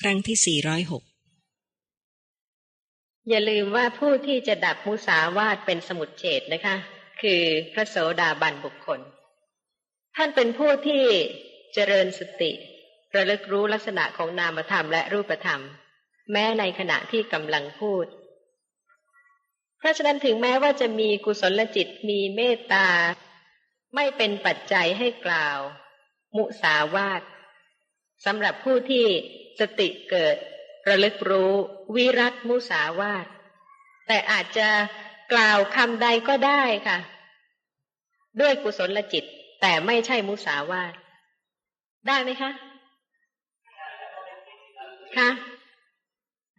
ครั้งที่สี่ร้อยหกอย่าลืมว่าผู้ที่จะดับมุสาวาทเป็นสมุดเฉดนะคะ คือพระโสดาบันบุคคล ท่านเป็นผู้ที่เจริญสติระลึกรู้ลักษณะของนามธรรมและรูปธรรม แม้ในขณะที่กำลังพูด เพราะฉะนั้นถึงแม้ว่าจะมีกุศลจิตมีเมตตา ไม่เป็นปัจจัยให้กล่าว มุสาวาทสำหรับผู้ที่ สติเกิด ระลึกรู้ วิรัตมุสาวาทแต่อาจจะกล่าวคำใดก็ได้ค่ะ ด้วยกุศลจิต แต่ไม่ใช่มุสาวาทได้ไหมคะคะ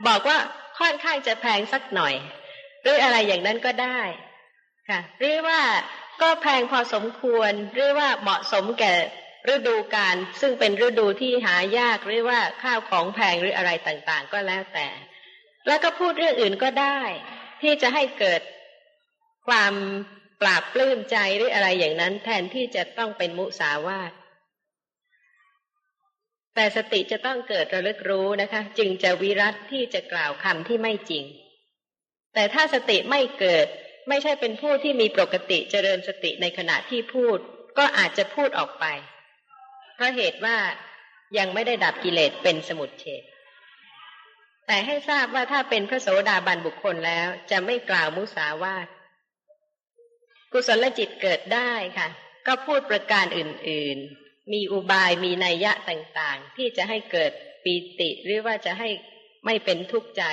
บอกว่าค่อนข้างจะแพงสักหน่อย หรืออะไรอย่างนั้นก็ได้ค่ะหรือว่าก็แพงพอสมควร หรือว่าเหมาะสมแก่ ฤดูกาลซึ่งเป็นฤดูที่หายากหรือว่าข้าวของแพงหรืออะไรต่างๆ ก็แล้วแต่ แล้วก็พูดเรื่องอื่นก็ได้ ที่จะให้เกิดความปราบปลื้มใจหรืออะไรอย่างนั้น แทนที่จะต้องเป็นมุสาวาทแต่สติจะต้องเกิดระลึกรู้นะคะ จึงจะวิรัตที่จะกล่าวคำที่ไม่จริง แต่ถ้าสติไม่เกิด ไม่ใช่เป็นผู้ที่มีปกติเจริญสติในขณะที่พูด ก็อาจจะพูดออกไป เพราะเหตุว่ายังไม่ได้ดับกิเลสเป็นสมุดเฉดแต่ให้ทราบว่าถ้าเป็นพระโสดาบันบุคคลแล้ว จะไม่กล่าวมุสาวาทกุศลจิตเกิดได้ค่ะ ก็พูดประการอื่น ๆ มีอุบายมีนัยยะต่างๆ ที่จะให้เกิดปีติหรือว่าจะให้ไม่เป็นทุกข์ใจ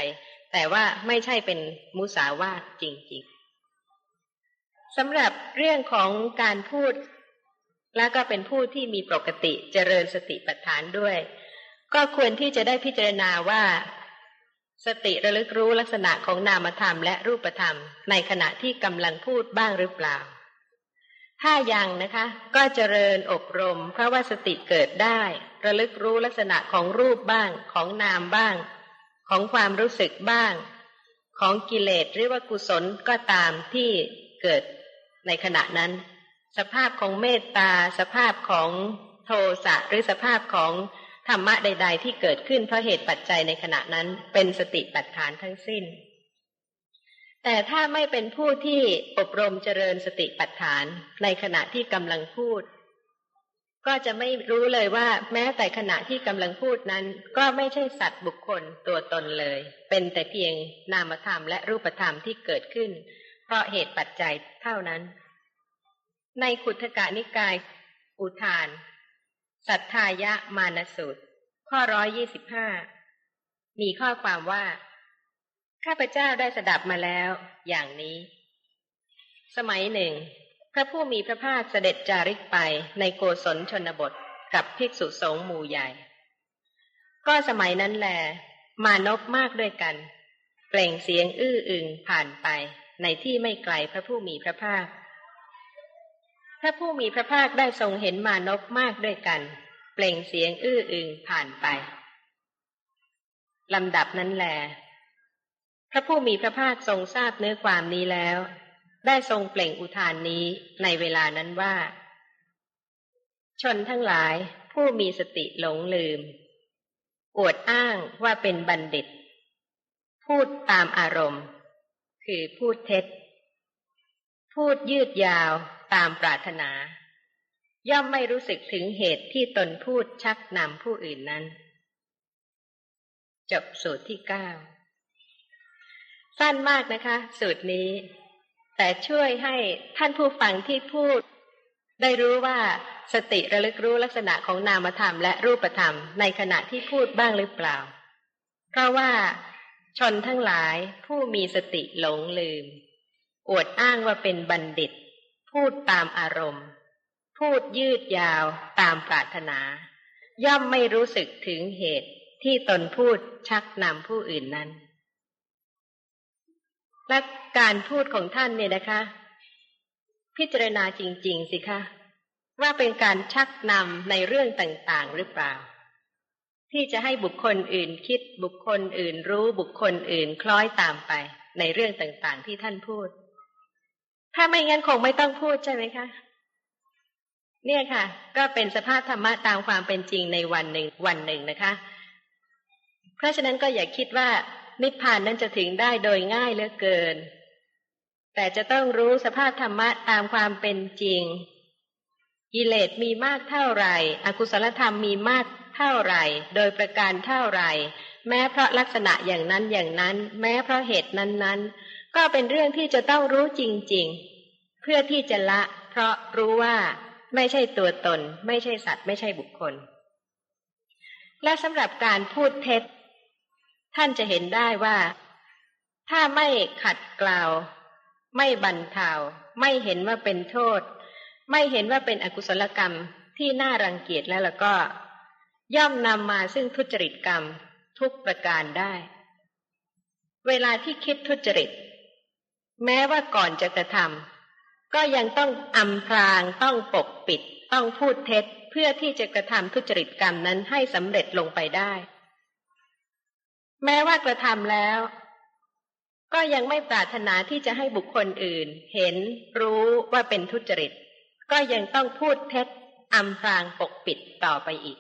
แต่ว่าไม่ใช่เป็นมุสาวาทจริง ๆสำหรับเรื่องของการพูด และก็เป็นผู้ที่มีปกติเจริญสติปัฏฐานด้วย ก็ควรที่จะได้พิจารณาว่า สติระลึกรู้ลักษณะของนามธรรมและรูปธรรม ในขณะที่กำลังพูดบ้างหรือเปล่า ถ้ายังนะคะ ก็เจริญอบรม เพราะว่าสติเกิดได้ ระลึกรู้ลักษณะของรูปบ้าง ของนามบ้าง ของความรู้สึกบ้าง ของกิเลสหรือว่ากุศลก็ตามที่เกิดในขณะนั้น สภาพของเมตตา สภาพของโทสะหรือสภาพของธรรมะใด ๆ ที่เกิดขึ้นเพราะเหตุปัจจัยในขณะนั้นเป็นสติปัฏฐานทั้งสิ้น แต่ถ้าไม่เป็นผู้ที่อบรมเจริญสติปัฏฐานในขณะที่กำลังพูด ก็จะไม่รู้เลยว่า แม้แต่ขณะที่กำลังพูดนั้น ก็ไม่ใช่สัตว์บุคคลตัวตนเลย เป็นแต่เพียงนามธรรมและรูปธรรมที่เกิดขึ้น เพราะเหตุปัจจัยเท่านั้น ในขุทกานิกาย อุทาน สัทธายะมานสูตร ข้อร้อยยี่สิบห้ามีข้อความว่า ข้าพเจ้าได้สดับมาแล้ว อย่างนี้ สมัยหนึ่ง พระผู้มีพระภาคเสด็จจาริกไปในโกศลชนบทกับภิกษุสงฆ์หมู่ใหญ่ ก็สมัยนั้นแล มานพมากด้วยกัน เปล่งเสียงอื้ออึงผ่านไปในที่ไม่ไกลพระผู้มีพระภาค พระผู้มีพระภาคได้ทรงเห็นมานพมากด้วยกัน เปล่งเสียงอื้ออึงผ่านไปลำดับนั้นแล พระผู้มีพระภาคทรงทราบเนื้อความนี้แล้ว ได้ทรงเปล่งอุทานนี้ในเวลานั้นว่า ชนทั้งหลายผู้มีสติหลงลืม อวดอ้างว่าเป็นบัณฑิต พูดตามอารมณ์ คือพูดเท็จ พูดยืดยาวตามปรารถนา ย่อมไม่รู้สึกถึงเหตุที่ตนพูดชักนำผู้อื่นนั้น จบสูตรที่เก้าสั้นมากนะคะ สูตรนี้ แต่ช่วยให้ท่านผู้ฟังที่พูด ได้รู้ว่าสติระลึกรู้ลักษณะของนามธรรมและรูปธรรมในขณะที่พูดบ้างหรือเปล่า เพราะว่าชนทั้งหลายผู้มีสติหลงลืม อวดอ้างว่าเป็นบัณฑิต พูดตามอารมณ์ พูดยืดยาวตามปรารถนา ย่อมไม่รู้สึกถึงเหตุที่ตนพูดชักนำผู้อื่นนั้น และการพูดของท่านเนี่ยนะคะ พิจารณาจริง ๆ สิคะ ว่าเป็นการชักนำในเรื่องต่างๆหรือเปล่า ที่จะให้บุคคลอื่นคิดบุคคลอื่นรู้บุคคลอื่นคล้อยตามไปในเรื่องต่างๆที่ท่านพูด ถ้าไม่งั้นคงไม่ต้องพูดใช่ไหมคะเนี่ยค่ะ ก็เป็นสภาพธรรมะตามความเป็นจริงในวันหนึ่งวันหนึ่งนะคะ เพราะฉะนั้นก็อย่าคิดว่านิพพานนั้นจะถึงได้โดยง่ายเหลือเกิน แต่จะต้องรู้สภาพธรรมะตามความเป็นจริง กิเลสมีมากเท่าไหร่อกุศลธรรมมีมากเท่าไหร่ โดยประการเท่าไหร่ แม้เพราะลักษณะอย่างนั้นอย่างนั้น แม้เพราะเหตุนั้นๆ ก็เป็นเรื่องที่จะต้องรู้จริง ๆ เพื่อที่จะละ เพราะรู้ว่าไม่ใช่ตัวตน ไม่ใช่สัตว์ ไม่ใช่บุคคล และสำหรับการพูดเท็จ ท่านจะเห็นได้ว่า ถ้าไม่ขัดกล่าว ไม่บันเทาไม่เห็นว่าเป็นโทษ ไม่เห็นว่าเป็นอกุศลกรรมที่น่ารังเกียจแล้วแล้วก็ ย่อมนำมาซึ่งทุจริตกรรมทุกประการได้ เวลาที่คิดทุจริต แม้ว่าก่อนจะกระทำก็ยังต้องอำพรางต้องปกปิด ต้องพูดเท็จเพื่อที่จะกระทำทุจริตกรรมนั้นให้สำเร็จลงไปได้ แม้ว่ากระทำแล้ว ก็ยังไม่ปรารถนาที่จะให้บุคคลอื่น เห็นรู้ว่าเป็นทุจริต ก็ยังต้องพูดเท็จอำพรางปกปิดต่อไปอีก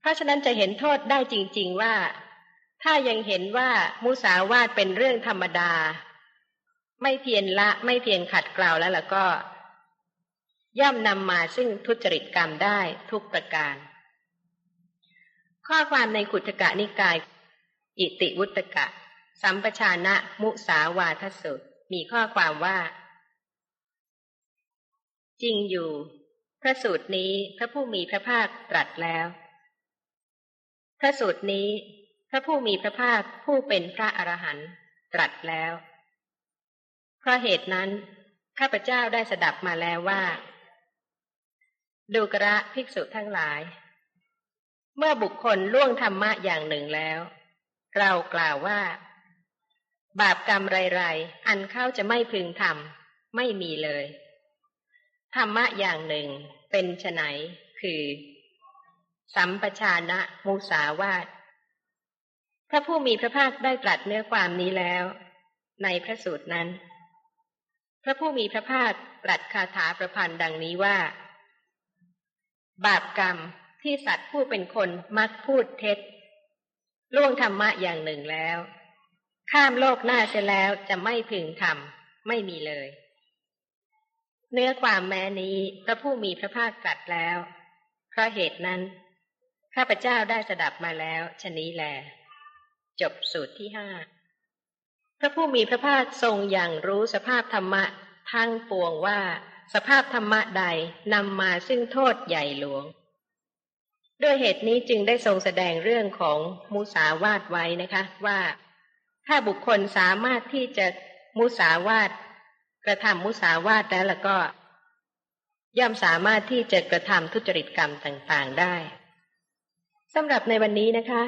เพราะฉะนั้นจะเห็นโทษได้จริง ๆว่า ถ้ายังเห็นว่ามุสาวาทเป็นเรื่องธรรมดา ไม่เพียรละ ไม่เพียรขัดเกลาแล้วแล้วก็ ย่อมนำมาซึ่งทุจริตกรรมได้ทุกประการ ข้อความในขุทกะนิกาย อิติวุตกะ สัมปชานะมุสาวาทสุมีข้อความว่า จริงอยู่ พระสูตรนี้พระผู้มีพระภาคตรัสแล้ว พระสูตรนี้ พระผู้มีพระภาคผู้เป็นพระอรหันต์ตรัสแล้ว เพราะเหตุนั้น ข้าพเจ้าได้สดับมาแล้วว่า ดูกระภิกษุทั้งหลาย เมื่อบุคคลล่วงธรรมะอย่างหนึ่งแล้ว เรากล่าวว่า บาปกรรมไรๆ อันเข้าจะไม่พึงทำไม่มีเลย ธรรมะอย่างหนึ่งเป็นไฉนคือ สัมปชานะมุสาวาทพระผู้มีพระภาคได้ตรัสเนื้อความนี้แล้ว ในพระสูตรนั้น พระผู้มีพระภาคตรัสคาถาประพันธ์ดังนี้ว่า บาปกรรมที่สัตว์ผู้เป็นคนมักพูดเท็จ ล่วงธรรมะอย่างหนึ่งแล้ว ข้ามโลกหน้าเสียแล้วจะไม่พึงทำไม่มีเลย เนื้อความแม้นี้พระผู้มีพระภาคตรัสแล้วเพราะเหตุนั้น ข้าพเจ้าได้สดับมาแล้วชนี้แล จบสูตรที่ห้า พระผู้มีพระภาคทรงอย่างรู้สภาพธรรมะทั้งปวงว่า สภาพธรรมะใดนำมาซึ่งโทษใหญ่หลวง ด้วยเหตุนี้จึงได้ทรงแสดงเรื่องของมุสาวาทไว้นะคะว่า ถ้าบุคคลสามารถที่จะมุสาวาทกระทำมุสาวาทแล้วแล้วก็ ย่อมสามารถที่จะกระทำทุจริตกรรมต่างๆได้สำหรับในวันนี้นะคะ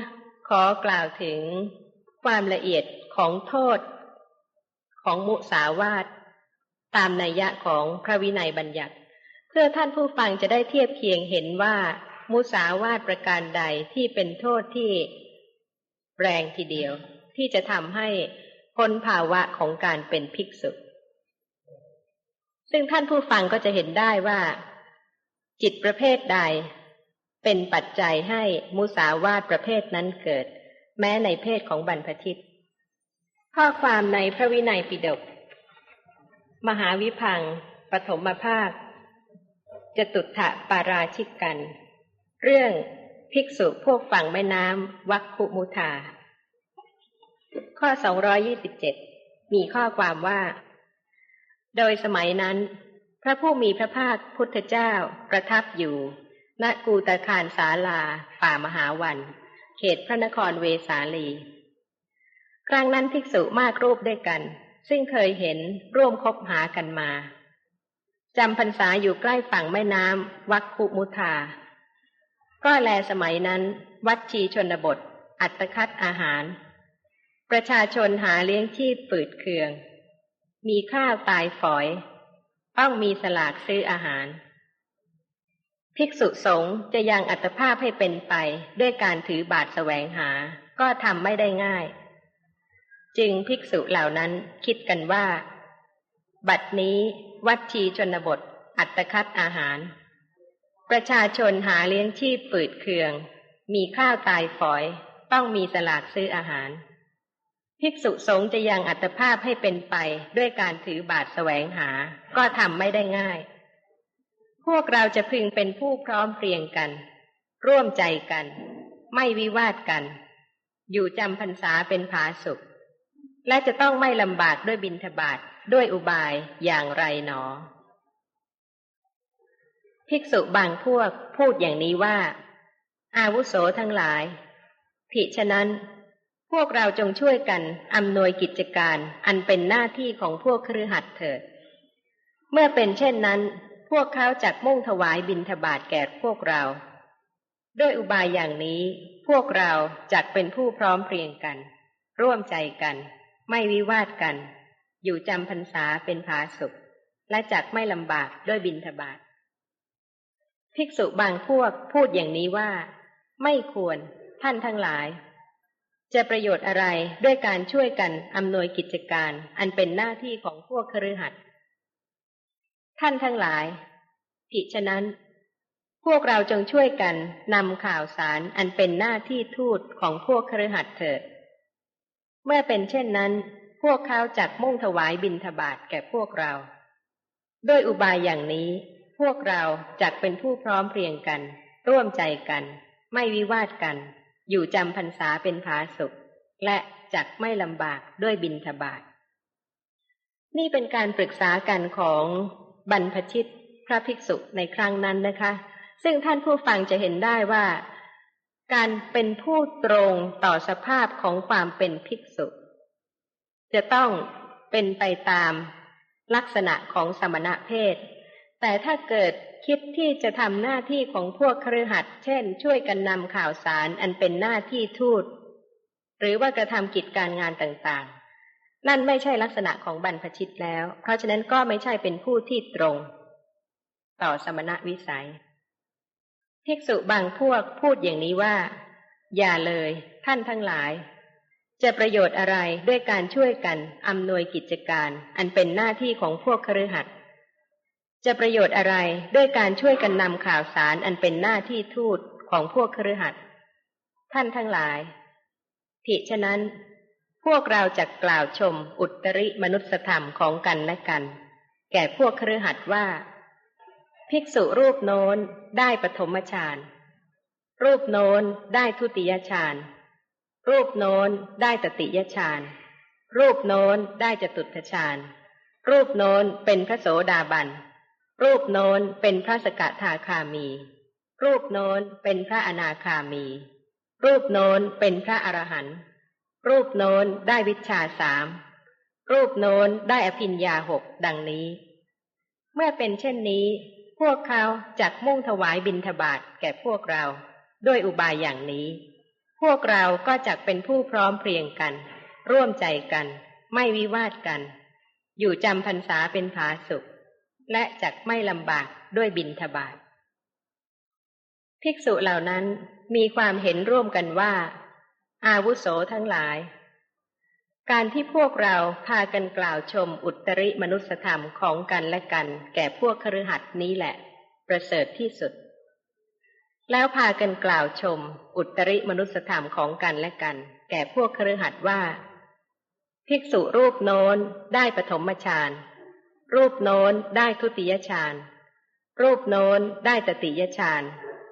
ขอกล่าวถึงความละเอียด ของโทษ ของมุสาวาทตามนัยยะของพระวินัยบัญญัติ เพื่อท่านผู้ฟังจะได้เทียบเคียงเห็นว่า มุสาวาทประการใดที่เป็นโทษที่แรงทีเดียว ที่จะทำให้พ้นภาวะของการเป็นภิกษุซึ่งท่านผู้ฟังก็จะเห็นได้ว่า จิตประเภทใด เป็นปัจจัยให้มุสาวาทประเภทนั้นเกิด แม้ในเพศของบรรพทิต ข้อความในพระวินัยปิฎกมหาวิพังปฐมภาคจตุถะปาราชิกกัน เรื่องภิกษุพวกฝั่งแม่น้ำวัคคุมุธา ข้อ 227 มีข้อความว่า โดยสมัยนั้น พระผู้มีพระภาคพุทธเจ้าประทับอยู่ ณกูตคารสาลา ป่ามหาวัน เขตพระนครเวสาลี ครั้งนั้นภิกษุมากรูปด้วยกัน ซึ่งเคยเห็นร่วมคบหากันมาจำพรรษาอยู่ใกล้ฝั่งแม่น้ำวัคคุมุธา ก็แลสมัยนั้น วัดชีชนบท อัตคัดอาหาร ประชาชนหาเลี้ยงชีพปืดเคือง มีข้าวตายฝอย ต้องมีสลากซื้ออาหาร ภิกษุสงฆ์จะยังอัตภาพให้เป็นไปด้วยการถือบาทแสวงหา ก็ทำไม่ได้ง่าย จึงภิกษุเหล่านั้นคิดกันว่า บัดนี้วัดชีชนบท อัตคัดอาหาร ประชาชนหาเลี้ยงชีพปืดเคือง มีข้าวตายฝอย ต้องมีสลากซื้ออาหาร ภิกษุสงฆ์จะยังอัตภาพให้เป็นไปด้วยการถือบาทแสวงหา ก็ทำไม่ได้ง่าย พวกเราจะพึงเป็นผู้พร้อมเพรียงกัน ร่วมใจกัน ไม่วิวาทกัน อยู่จำพรรษาเป็นผาสุข และจะต้องไม่ลำบากด้วยบินทบาทด้วยอุบายอย่างไรหนอ ภิกษุบางพวกพูดอย่างนี้ว่า อาวุโสทั้งหลายผิฉะนั้น พวกเราจงช่วยกันอำนวยกิจการอันเป็นหน้าที่ของพวกครือหัดเถิด เมื่อเป็นเช่นนั้น พวกเขาจักมุ่งถวายบิณฑบาตแก่พวกเรา ด้วยอุบายอย่างนี้ พวกเราจักเป็นผู้พร้อมเพรียงกัน ร่วมใจกัน ไม่วิวาทกัน อยู่จำพรรษาเป็นผาสุข และจักไม่ลำบากด้วยบิณฑบาตภิกษุบางพวกพูดอย่างนี้ว่า ไม่ควรท่านทั้งหลาย จะประโยชน์อะไรด้วยการช่วยกันอำนวยกิจการ อันเป็นหน้าที่ของพวกครือขัดท่านทั้งหลายผิฉะนั้น พวกเราจงช่วยกันนำข่าวสารอันเป็นหน้าที่ทูตของพวกครือขัดเถิด เมื่อเป็นเช่นนั้น พวกเขาจักมุ่งถวายบิณฑบาตแก่พวกเรา ด้วยอุบายอย่างนี้ พวกเราจักเป็นผู้พร้อมเพรียงกัน ร่วมใจกัน ไม่วิวาทกัน อยู่จำพรรษาเป็นผาสุข และจักไม่ลำบากด้วยบินทบาทนี่เป็นการปรึกษากันของบรรพชิตพระภิกษุในครั้งนั้นนะคะ ซึ่งท่านผู้ฟังจะเห็นได้ว่า การเป็นผู้ตรงต่อสภาพของความเป็นภิกษุ จะต้องเป็นไปตามลักษณะของสมณะเพศ แต่ถ้าเกิดคิดที่จะทำหน้าที่ของพวกครือขัดเช่น ช่วยกันนำข่าวสารอันเป็นหน้าที่ทูต หรือว่ากระทำกิจการงานต่างๆ นั่นไม่ใช่ลักษณะของบรรพชิตแล้ว เพราะฉะนั้นก็ไม่ใช่เป็นผู้ที่ตรง ต่อสมณะวิสัย ภิกษุบางพวกพูดอย่างนี้ว่า อย่าเลยท่านทั้งหลาย จะประโยชน์อะไรด้วยการช่วยกันอำนวยกิจการ อันเป็นหน้าที่ของพวกครือขัดจะประโยชน์อะไรด้วยการช่วยกันนำข่าวสารอันเป็นหน้าที่ทูตของพวกครือขัดท่านทั้งหลายผิฉะนั้น พวกเราจะกล่าวชมอุตริมนุสธรรมของกันและกัน แก่พวกครือขัดว่า ภิกษุรูปโน้นได้ปฐมฌาน รูปโน้นได้ทุติยฌาน รูปโน้นได้ตติยฌาน รูปโน้นได้จตุตฌาน รูปโน้นเป็นพระโสดาบัน รูปโน้นเป็นพระสกทาคามี รูปโน้นเป็นพระอนาคามี รูปโน้นเป็นพระอรหันต์ รูปโน้นได้วิชาสาม รูปโน้นได้อภิญญาหกดังนี้ เมื่อเป็นเช่นนี้ พวกเขาจักมุ่งถวายบิณฑบาตแก่พวกเรา ด้วยอุบายอย่างนี้ พวกเราก็จักเป็นผู้พร้อมเพรียงกัน ร่วมใจกัน ไม่วิวาทกัน อยู่จำพรรษาเป็นผาสุข และจักไม่ลำบากด้วยบินทบาทภิกษุเหล่านั้นมีความเห็นร่วมกันว่า อาวุโสทั้งหลาย การที่พวกเราพากันกล่าวชมอุตริมนุสธรรมของกันและกัน แก่พวกครือหัดนี้แหละ ประเสริฐที่สุด แล้วพากันกล่าวชม อุตริมนุสธรรมของกันและกัน แก่พวกครือหัดว่า ภิกษุรูปโน้นได้ปฐมฌานรูปโน้นได้ทุติยฌานรูปโน้นได้ตติยฌาน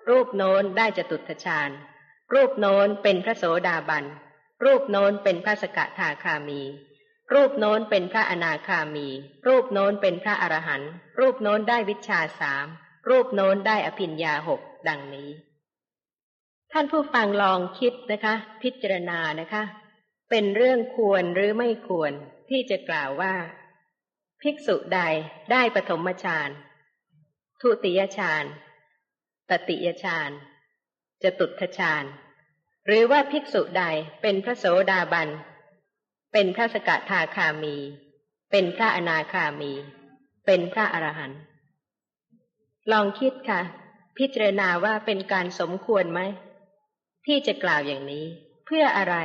รูปโน้นได้จตุตฌานรูปโน้นเป็นพระโสดาบัน รูปโน้นเป็นพระสกทาคามี รูปโน้นเป็นพระอนาคามี รูปโน้นเป็นพระอรหันต์รูปโน้นได้วิชาสามรูปโน้นได้อภิญญาหกดังนี้ ท่านผู้ฟังลองคิดนะคะ พิจารณานะคะ เป็นเรื่องควรหรือไม่ควรที่จะกล่าวว่า ภิกษุใดได้ปฐมฌานทุติยฌานตติยฌานจตุตฌาน หรือว่าภิกษุใดเป็นพระโสดาบัน เป็นพระสกทาคามี เป็นพระอนาคามี เป็นพระอรหันต์ลองคิดค่ะ พิจารณาว่าเป็นการสมควรไหม ที่จะกล่าวอย่างนี้เพื่ออะไร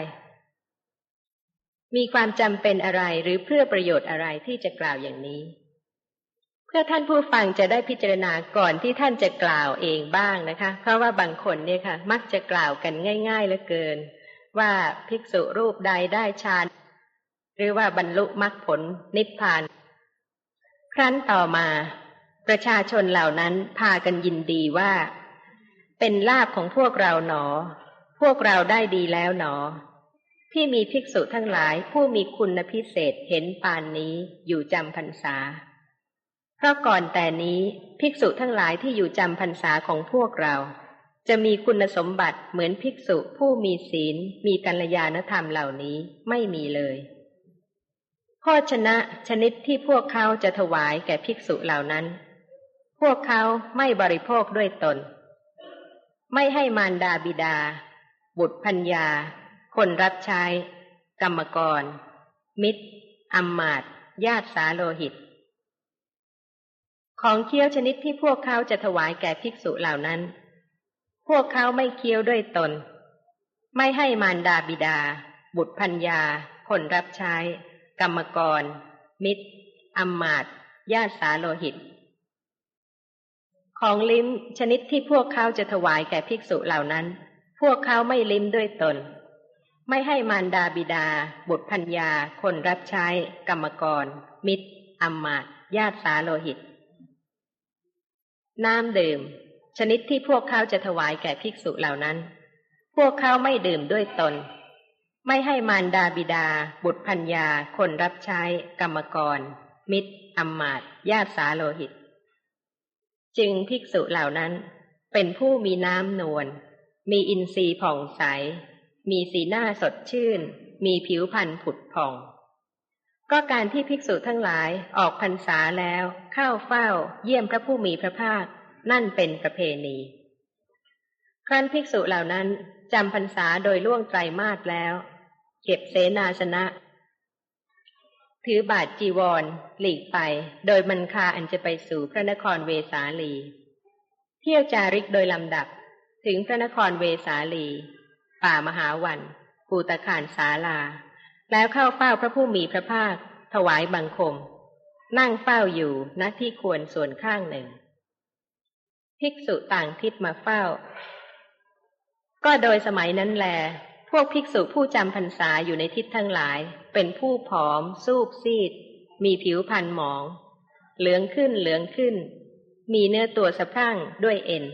มีความจำเป็นอะไรหรือเพื่อประโยชน์อะไรที่จะกล่าวอย่างนี้ เพื่อท่านผู้ฟังจะได้พิจารณาก่อนที่ท่านจะกล่าวเองบ้างนะคะ เพราะว่าบางคนเนี่ยค่ะ มักจะกล่าวกันง่าย ๆเหลือเกิน ว่าภิกษุรูปใดได้ฌานหรือว่าบรรลุมรรคผลนิพพาน ครั้นต่อมา ประชาชนเหล่านั้นพากันยินดีว่า เป็นลาบของพวกเราหนอ พวกเราได้ดีแล้วหนอ ที่มีภิกษุทั้งหลายผู้มีคุณพิเศษเห็นปานนี้อยู่จำพรรษา เพราะก่อนแต่นี้ภิกษุทั้งหลายที่อยู่จำพรรษาของพวกเรา จะมีคุณสมบัติเหมือนภิกษุผู้มีศีล มีกัลยาณธรรมเหล่านี้ไม่มีเลยภชนะชนิดที่พวกเขาจะถวายแก่ภิกษุเหล่านั้น พวกเขาไม่บริโภคด้วยตน ไม่ให้มารดาบิดา บุตรพัญญา คนรับใช้ กรรมกร มิตรอมมาตญาติสาโลหิต ของเคี้ยวชนิดที่พวกเขาจะถวายแก่ภิกษุเหล่านั้น พวกเขาไม่เคี้ยวด้วยตน ไม่ให้มารดาบิดา บุตรพัญญา คนรับใช้ กรรมกร มิตรอมมาตญาติสาโลหิต ของลิ้มชนิดที่พวกเขาจะถวายแก่ภิกษุเหล่านั้น พวกเขาไม่ลิ้มด้วยตน ไม่ให้มารดาบิดา บุตรพัญญา คนรับใช้ กรรมกร มิตรอมมาตญาติสาโลหิต น้ำดื่ม ชนิดที่พวกเขาจะถวายแก่ภิกษุเหล่านั้น พวกเขาไม่ดื่มด้วยตน ไม่ให้มารดาบิดา บุตรพัญญา คนรับใช้ กรรมกร มิตรอมมาตญาติสาโลหิต จึงภิกษุเหล่านั้น เป็นผู้มีน้ำนวลมีอินทรีย์ผ่องใส มีสีหน้าสดชื่น มีผิวพรรณผุดผ่อง ก็การที่ภิกษุทั้งหลายออกพรรษาแล้ว เข้าเฝ้า เยี่ยมพระผู้มีพระภาค นั่นเป็นประเพณี ครั้นภิกษุเหล่านั้นจำพรรษาโดยล่วงไตรมาสแล้ว เก็บเสนาสนะ ถือบาทจีวร หลีกไป โดยมันคาอันจะไปสู่พระนครเวสาลี เที่ยวจาริกโดยลำดับ ถึงพระนครเวสาลี ป่ามหาวันปูตะขานศาลา แล้วเข้าเฝ้าพระผู้มีพระภาค ถวายบังคม นั่งเฝ้าอยู่ณที่ควรส่วนข้างหนึ่ง ภิกษุต่างทิศมาเฝ้า ก็โดยสมัยนั้นแล พวกภิกษุผู้จำพรรษาอยู่ในทิศทั้งหลาย เป็นผู้ผอม สูบซีด มีผิวพันหมอง เหลืองขึ้นเหลืองขึ้น มีเนื้อตัวสะพรั่งด้วยเอ็น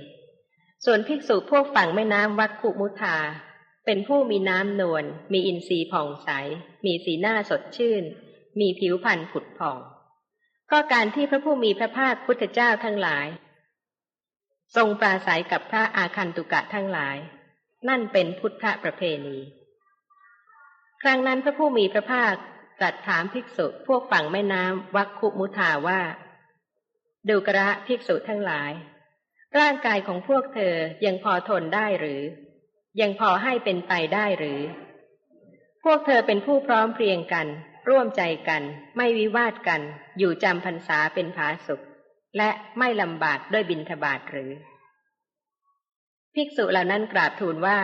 ส่วนภิกษุพวกฝั่งแม่น้ำวัคคุมุทา เป็นผู้มีน้ำนวล มีอินทรีย์ผ่องใส มีสีหน้าสดชื่น มีผิวพันผุดผ่อง ก็การที่พระผู้มีพระภาคพุทธเจ้าทั้งหลาย ทรงปราศัยกับพระอาคันตุกะทั้งหลาย นั่นเป็นพุทธประเพณี ครั้งนั้นพระผู้มีพระภาคตรัสถามภิกษุพวกฝั่งแม่น้ำวัคคุมุทาว่า ดูกระภิกษุทั้งหลาย ร่างกายของพวกเธอยังพอทนได้หรือ ยังพอให้เป็นไปได้หรือ พวกเธอเป็นผู้พร้อมเพรียงกัน ร่วมใจกัน ไม่วิวาทกัน อยู่จำพรรษาเป็นผาสุข และไม่ลำบากด้วยบินทบาทหรือ ภิกษุเหล่านั้นกราบทูลว่า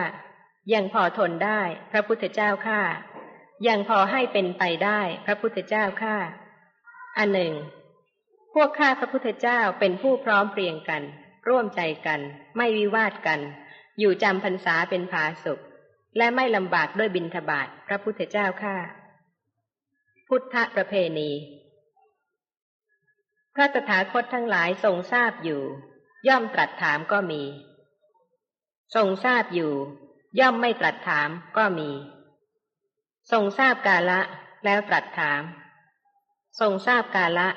ยังพอทนได้ พระพุทธเจ้าข้ายังพอให้เป็นไปได้ พระพุทธเจ้าข้าอันหนึ่ง พวกข้าพระพุทธเจ้าเป็นผู้พร้อมเพรียงกัน ร่วมใจกัน ไม่วิวาทกัน อยู่จำพรรษาเป็นผาสุข และไม่ลำบากด้วยบินทบาทพระพุทธเจ้าข้าพุทธประเพณี พระตถาคตทั้งหลายทรงทราบอยู่ ย่อมตรัสถามก็มี ทรงทราบอยู่ ย่อมไม่ตรัสถามก็มี ทรงทราบกาละแล้วตรัสถาม ทรงทราบกาละ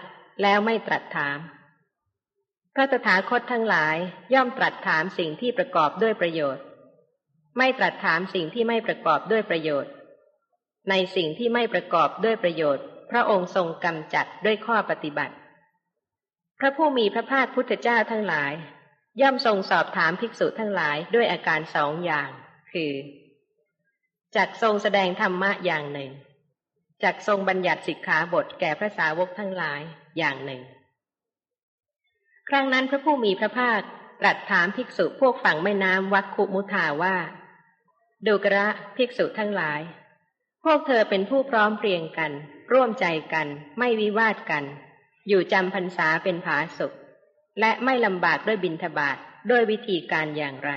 แล้วไม่ตรัสถาม พระตถาคตทั้งหลายย่อมตรัสถามสิ่งที่ประกอบด้วยประโยชน์ ไม่ตรัสถามสิ่งที่ไม่ประกอบด้วยประโยชน์ ในสิ่งที่ไม่ประกอบด้วยประโยชน์ พระองค์ทรงกำจัดด้วยข้อปฏิบัติ พระผู้มีพระภาคพุทธเจ้าทั้งหลาย ย่อมทรงสอบถามภิกษุทั้งหลายด้วยอาการสองอย่าง คือจักทรงแสดงธรรมะอย่างหนึ่งจักทรงบัญญัติสิกขาบทแก่พระสาวกทั้งหลายอย่างหนึ่ง ครั้งนั้นพระผู้มีพระภาคตรัสถามภิกษุพวกฝั่งแม่น้ำวัคคุมุทาว่าดูกระภิกษุทั้งหลาย พวกเธอเป็นผู้พร้อมเพรียงกัน ร่วมใจกัน ไม่วิวาทกัน อยู่จำพรรษาเป็นผาสุข และไม่ลำบากด้วยบินทบาทด้วยวิธีการอย่างไร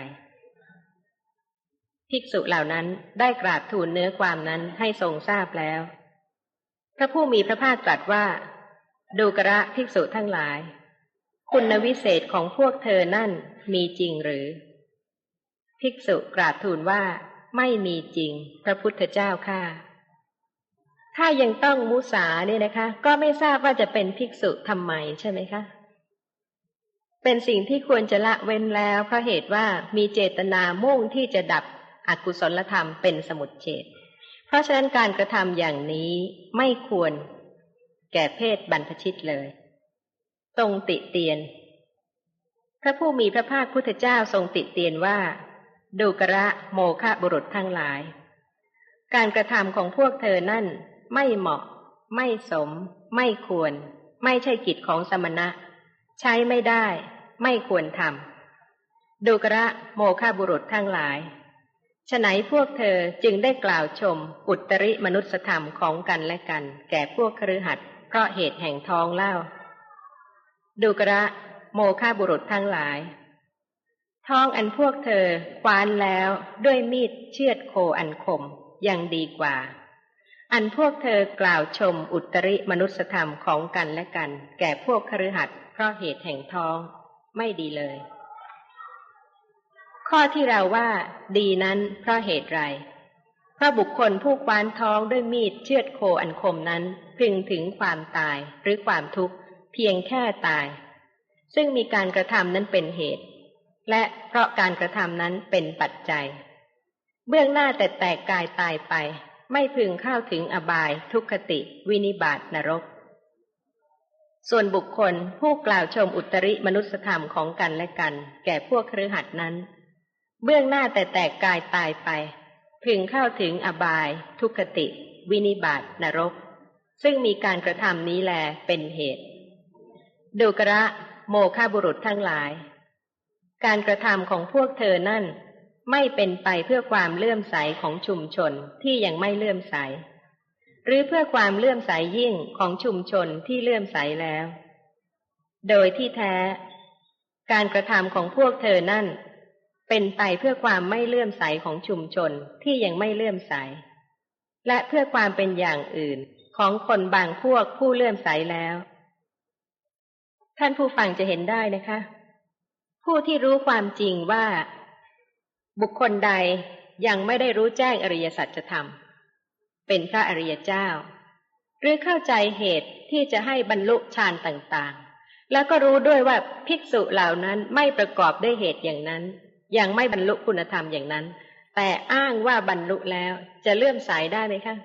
ภิกษุเหล่านั้นได้กราบทูลเนื้อความนั้นให้ทรงทราบแล้ว พระผู้มีพระภาคตรัสว่า ดูกระภิกษุทั้งหลาย คุณวิเศษของพวกเธอนั่นมีจริงหรือ ภิกษุกราบทูลว่า ไม่มีจริง พระพุทธเจ้าค่ะ ถ้ายังต้องมุสาเนี่ยนะคะ ก็ไม่ทราบว่าจะเป็นภิกษุทำไมใช่ไหมคะ เป็นสิ่งที่ควรจะละเว้นแล้วเพราะเหตุว่ามีเจตนามุ่งที่จะดับอกุศลธรรมเป็นสมุดเฉดเพราะฉะนั้นการกระทำอย่างนี้ไม่ควรแก่เพศบรรพชิตเลย ทรงติเตียน พระผู้มีพระภาคพุทธเจ้าทรงติเตียนว่า ดูกระโมฆะบุรุษทั้งหลาย การกระทำของพวกเธอนั่นไม่เหมาะ ไม่สม ไม่ควร ไม่ใช่กิจของสมณะ ใช้ไม่ได้ ไม่ควรทำดูกระโมฆะบุรุษทั้งหลายฉไหนพวกเธอจึงได้กล่าวชม อุตริมนุสธรรมของกันและกัน แก่พวกครือหัดเพราะเหตุแห่งท้องเล่า ดูกระโมฆะบุรุษทั้งหลาย ท้องอันพวกเธอควานแล้วด้วยมีดเชือดโคอันคมยังดีกว่า อันพวกเธอกล่าวชมอุตริมนุสธรรมของกันและกัน แก่พวกคฤหัสถ์เพราะเหตุแห่งท้องไม่ดีเลย ข้อที่เราว่าดีนั้นเพราะเหตุไรเพราะบุคคลผู้ควานท้องด้วยมีดเชือดโคอันคมนั้นพึงถึงความตายหรือความทุกข์ เพียงแค่ตาย ซึ่งมีการกระทำนั้นเป็นเหตุ และเพราะการกระทำนั้นเป็นปัจจัย เบื้องหน้าแต่แตกกายตายไป ไม่พึงเข้าถึงอบายทุกขติ วินิบาตนรก ส่วนบุคคลผู้กล่าวชมอุตริมนุสธรรมของกันและกัน แก่พวกครือหัดนั้น เบื้องหน้าแต่แตกกายตายไป พึงเข้าถึงอบายทุกขติ วินิบาตนรก ซึ่งมีการกระทำนี้แลเป็นเหตุ ดูกระโมฆะบุรุษทั้งหลาย การกระทำของพวกเธอนั่น ไม่เป็นไปเพื่อความเลื่อมใสของชุมชนที่ยังไม่เลื่อมใส หรือเพื่อความเลื่อมใสยิ่งของชุมชนที่เลื่อมใสแล้ว โดยที่แท้ การกระทำของพวกเธอนั่น เป็นไปเพื่อความไม่เลื่อมใสของชุมชนที่ยังไม่เลื่อมใส และเพื่อความเป็นอย่างอื่นของคนบางพวกผู้เลื่อมใสแล้ว ท่านผู้ฟังจะเห็นได้นะคะ ผู้ที่รู้ความจริงว่า บุคคลใดยังไม่ได้รู้แจ้งอริยสัจธรรม เป็นพระอริยเจ้า หรือเข้าใจเหตุที่จะให้บรรลุฌานต่างๆ แล้วก็รู้ด้วยว่าภิกษุเหล่านั้นไม่ประกอบด้วยเหตุอย่างนั้น ยังไม่บรรลุคุณธรรมอย่างนั้น แต่อ้างว่าบรรลุแล้วจะเลื่อมสายได้ไหมคะ